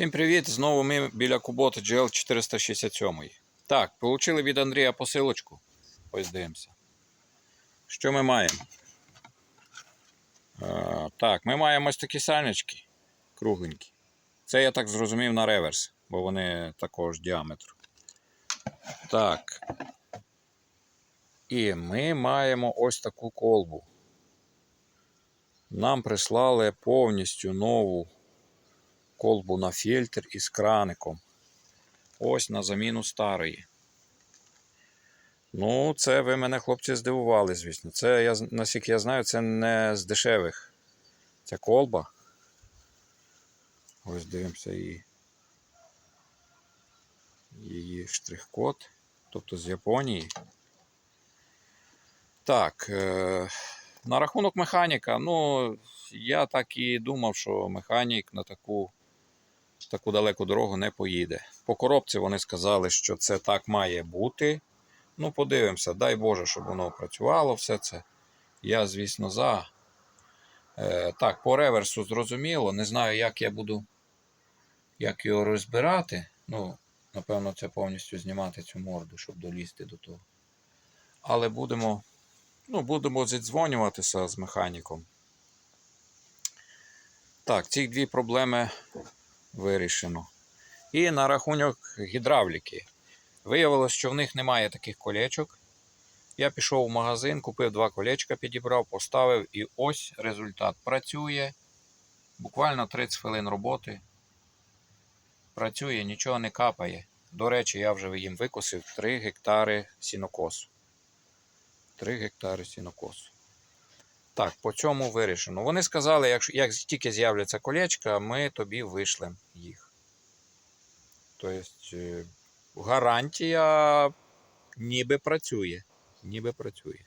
Всім привіт! Знову ми біля Куботи GL 467. Так, отримали від Андрія посилочку. Ось дивимося. Що ми маємо? Е, так, ми маємо ось такі сальнички кругленькі. Це я так зрозумів на реверс, бо вони такого ж діаметру. Так. І ми маємо ось таку колбу. Нам прислали повністю нову колбу на фільтр із краником. Ось на заміну старої. Ну, це ви мене, хлопці, здивували, звісно. Це, я, наскільки я знаю, це не з дешевих. Ця колба. Ось дивимося її. Її штрих-код. Тобто з Японії. Так. Е- на рахунок механіка, ну, я так і думав, що механік на таку, таку далеку дорогу не поїде. По коробці вони сказали, що це так має бути. Ну, подивимося, дай Боже, щоб воно працювало, все це. Я, звісно, за. Е, так, по реверсу зрозуміло. Не знаю, як я буду як його розбирати. Ну, напевно, це повністю знімати цю морду, щоб долізти до того. Але будемо, ну, будемо зідзвонюватися з механіком. Так, ці дві проблеми вирішено. І на рахунок гідравліки. Виявилось, що в них немає таких колечок. Я пішов в магазин, купив два колечка, підібрав, поставив, і ось результат. Працює. Буквально 30 хвилин роботи. Працює, нічого не капає. До речі, я вже їм викосив 3 гектари сінокосу. 3 гектари сінокосу. Так, по цьому вирішено. Вони сказали, якщо як тільки з'являться колечка, ми тобі вишлемо їх. Тобто, е, гарантія ніби працює. Ніби працює.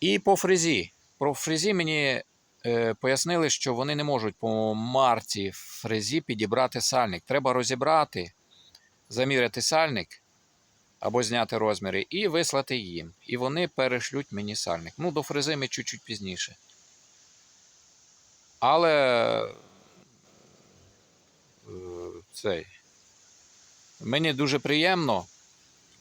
І по фрезі. Про фрезі мені е, пояснили, що вони не можуть по марці фрезі підібрати сальник. Треба розібрати, заміряти сальник або зняти розміри і вислати їм. І вони перешлють мені сальник. Ну, до фрези ми чуть-чуть пізніше. Але е, цей. Мені дуже приємно.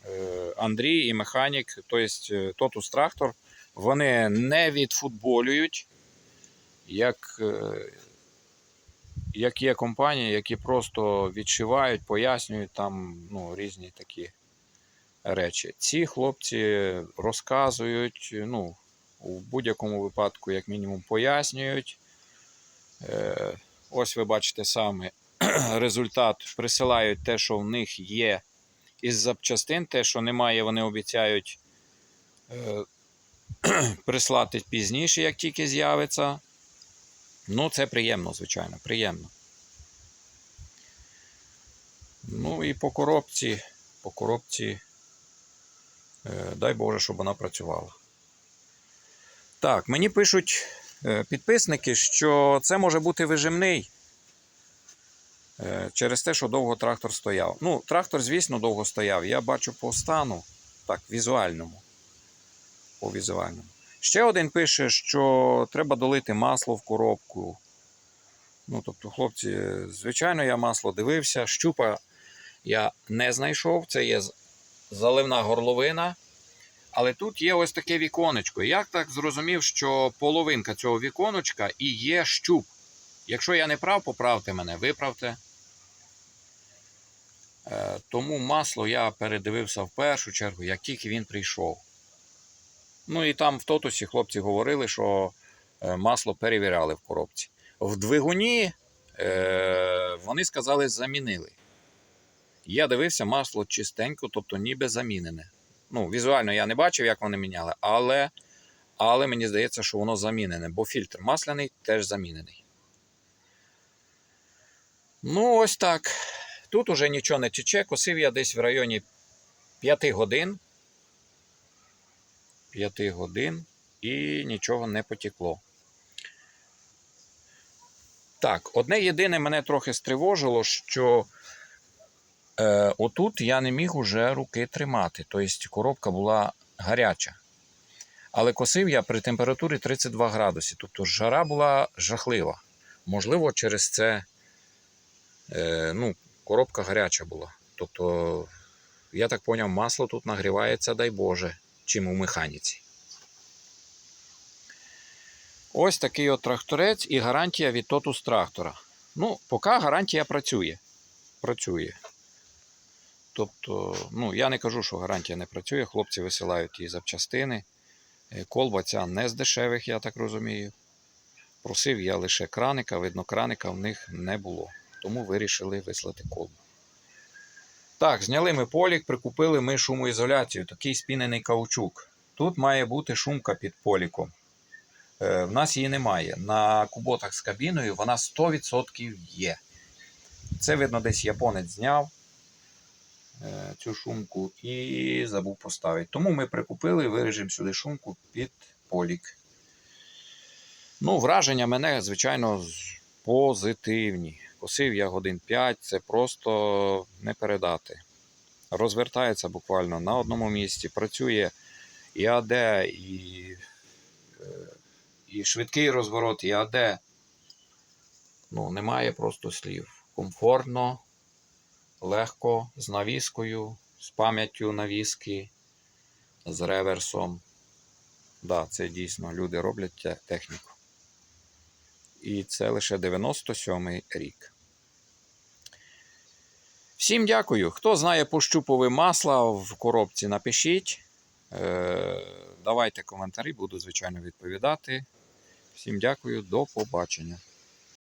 е, Андрій і механік, тобто Тотус Трактор, вони не відфутболюють, як, е, як є компанії, які просто відшивають, пояснюють там ну, різні такі речі. Ці хлопці розказують, ну, у будь-якому випадку, як мінімум, пояснюють. Е, Ось ви бачите саме результат. Присилають те, що в них є із запчастин. Те, що немає, вони обіцяють е, прислати пізніше, як тільки з'явиться. Ну, це приємно, звичайно, приємно. Ну і по коробці, по коробці, е, дай Боже, щоб вона працювала. Так, мені пишуть е, підписники, що це може бути вижимний. Е, Через те, що довго трактор стояв. Ну, трактор, звісно, довго стояв. Я бачу по стану, так, візуальному. По візуальному. Ще один пише, що треба долити масло в коробку. Ну, тобто, хлопці, звичайно, я масло дивився. Щупа я не знайшов. Це є заливна горловина. Але тут є ось таке віконечко. Я так зрозумів, що половинка цього віконечка і є щуп. Якщо я не прав, поправте мене, виправте. Е, Тому масло я передивився в першу чергу, як тільки він прийшов. Ну і там в тотусі хлопці говорили, що е, масло перевіряли в коробці. В двигуні е, вони сказали, замінили. Я дивився, масло чистенько, тобто ніби замінене. Ну, візуально я не бачив, як вони міняли, але, але мені здається, що воно замінене, бо фільтр масляний теж замінений. Ну, ось так. Тут уже нічого не тече. Косив я десь в районі 5 годин. 5 годин і нічого не потекло. Так, одне єдине мене трохи стривожило, що е, отут я не міг уже руки тримати. Тобто коробка була гаряча. Але косив я при температурі 32 градуси. Тобто жара була жахлива. Можливо, через це Е, ну, коробка гаряча була. Тобто, я так поняв, масло тут нагрівається, дай Боже, чим у механіці. Ось такий от тракторець і гарантія від Totus трактора. Ну, поки гарантія працює. Працює. Тобто, ну, я не кажу, що гарантія не працює. Хлопці висилають її запчастини. Е, Колба ця не з дешевих, я так розумію. Просив я лише краника, видно, краника в них не було. Тому вирішили вислати колбу. Так, зняли ми полік, прикупили ми шумоізоляцію, такий спінений каучук. Тут має бути шумка під поліком. Е, в нас її немає. На куботах з кабіною вона 100% є. Це, видно, десь японець зняв цю шумку і забув поставити. Тому ми прикупили і виріжемо сюди шумку під полік. Ну, враження мене, звичайно, позитивні. Косив я годин 5, це просто не передати. Розвертається буквально на одному місці, працює і АД, і, е, і швидкий розворот, і АД. Ну, немає просто слів. Комфортно, легко, з навіскою, з пам'яттю навіски, з реверсом. Да, це дійсно люди роблять техніку. І це лише 97-й рік. Всім дякую. Хто знає пощупове масла в коробці, напишіть. Е, давайте коментарі, буду, звичайно, відповідати. Всім дякую, до побачення.